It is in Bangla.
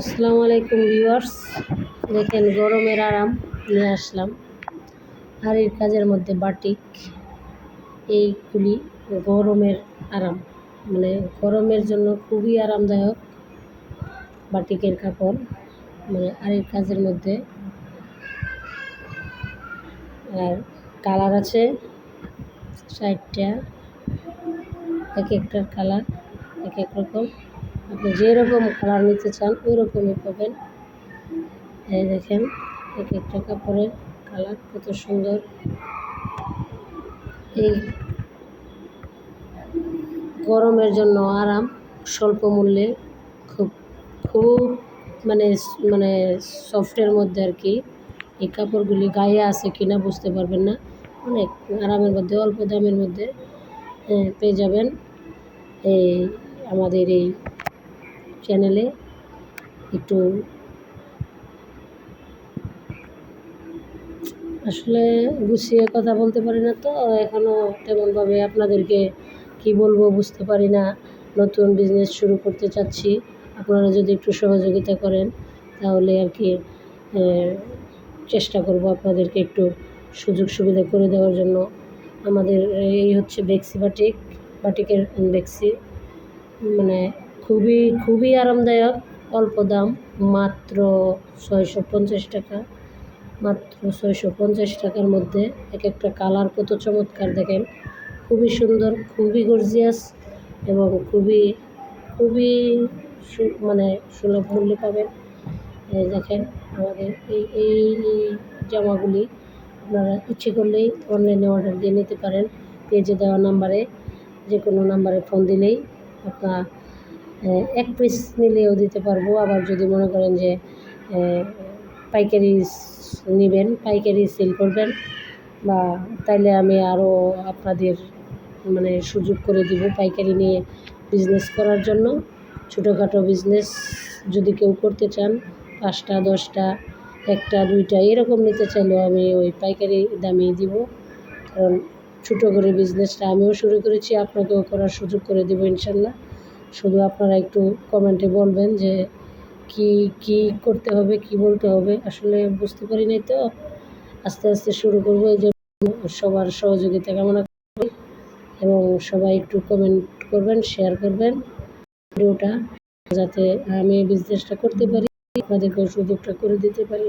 আসসালামু আলাইকুম ভিউয়ার্স। দেখেন গরমের আরাম, নিয়ে আসলাম। এই কাজের মধ্যে বাটিক এইগুলি গরমের আরাম। মানে গরমের জন্য খুবই আরামদায়ক বাটিকের কাপড়। মানে আরের কাজের মধ্যে আর কালার আছে ষাটটা, এক একটার কালার, এক এক রকম। আপনি যেরকম কালার নিতে চান ওই রকমই পাবেন। এই দেখেন, এক একটা কাপড়ের কালার কত সুন্দর। এই গরমের জন্য আরাম, স্বল্প মূল্যে খুব খুব মানে মানে সফটের মধ্যে আর কি এই কাপড়গুলি গায়ে আছে কিনা বুঝতে পারবেন না। অনেক আরামের মধ্যে, অল্প দামের মধ্যে পেয়ে যাবেন। এই আমাদের এই চ্যানেলে একটু আসলে গুছিয়ে কথা বলতে পারি না তো এখনও তেমনভাবে আপনাদেরকে কি বলব বুঝতে পারি না। নতুন বিজনেস শুরু করতে চাচ্ছি। আপনারা যদি একটু সহযোগিতা করেন, তাহলে আর কি চেষ্টা করব আপনাদেরকে একটু সুযোগ সুবিধা করে দেওয়ার জন্য। আমাদের এই হচ্ছে বেক্সি বাটিক বাটিকের বেক্সি মানে খুবই খুবই আরামদায়ক, অল্প দাম, মাত্র ছয়শো পঞ্চাশ টাকা। মাত্র ছয়শো পঞ্চাশ টাকার মধ্যে এক একটা কালার কত চমৎকার দেখেন। খুবই সুন্দর, খুবই গর্জিয়াস এবং খুবই খুবই মানে সুলভ মূল্যে পাবেন। দেখেন আমাদের এই এই জামাগুলি আপনারা ইচ্ছে করলেই অনলাইনে অর্ডার দিয়ে নিতে পারেন। পেজে দেওয়া নাম্বারে যে কোনো নাম্বারে ফোন দিলেই আপনার এক পিস নিলেও দিতে পারব। আবার যদি মনে করেন যে পাইকারি নেবেন, পাইকারি সেল করবেন, বা তাইলে আমি আরও আপনাদের মানে সুযোগ করে দিব পাইকারি নিয়ে বিজনেস করার জন্য। ছোটোখাটো বিজনেস যদি কেউ করতে চান, পাঁচটা, দশটা, একটা, দুইটা, এরকম নিতে চাইলেও আমি ওই পাইকারি দামেই দিব। কারণ ছোটো করে বিজনেসটা আমিও শুরু করেছি, আপনাকেও করার সুযোগ করে দেবো ইনশাল্লাহ। শুধু আপনারা একটু কমেন্টে বলবেন যে কি কি করতে হবে, কি বলতে হবে। আসলে বুঝতে পারি নাই তো। আস্তে আস্তে শুরু করব এই জন্য সবার সহযোগিতা কামনা করি এবং সবাই একটু কমেন্ট করবেন, শেয়ার করবেন ভিডিওটা, যাতে আমি বিজনেসটা করতে পারি, আপনাদেরকেও সুযোগটা করে দিতে পারি।